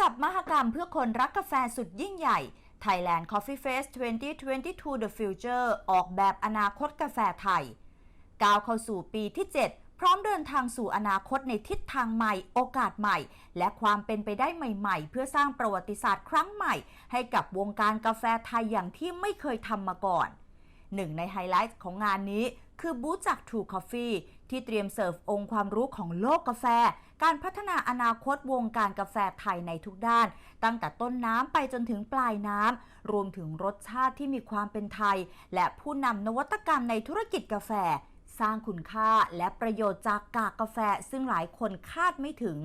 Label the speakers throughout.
Speaker 1: กับมหกรรมเพื่อคนรักกาแฟสุดยิ่งใหญ่ Thailand Coffee Fest 2022 The Future ออกแบบอนาคตกาแฟไทย ก้าวเข้าสู่ปีที่ 7 พร้อมเดินทางสู่อนาคตในทิศทางใหม่ โอกาสใหม่ และความเป็นไปได้ใหม่ๆ เพื่อสร้างประวัติศาสตร์ครั้งใหม่ ให้กับวงการกาแฟไทยอย่างที่ไม่เคยทำมาก่อนหนึ่งในไฮไลท์ของงานนี้คือบูธจาก True Coffee ที่เตรียมเสิร์ฟองค์ความรู้ของโลกกาแฟ การพัฒนาอนาคตวงการกาแฟไทยในทุกด้าน ตั้งแต่ต้นน้ำไปจนถึงปลายน้ำ รวมถึงรสชาติที่มีความเป็นไทย และผู้นำนวัตกรรมในธุรกิจกาแฟ สร้างคุณค่าและประโยชน์จากกากกาแฟซึ่งหลายคนคาดไม่ถึง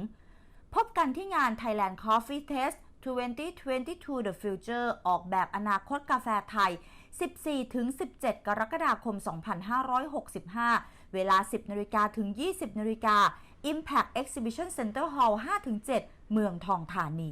Speaker 1: พบกันที่งาน Thailand Coffee Test 2022 The Future ออกแบบอนาคตกาแฟไทย 14-17 กรกฎาคม 2565 เวลา 10นาฬิกาถึง 20นาฬิกา Impact Exhibition Center Hall 5-7 เมืองทองธานี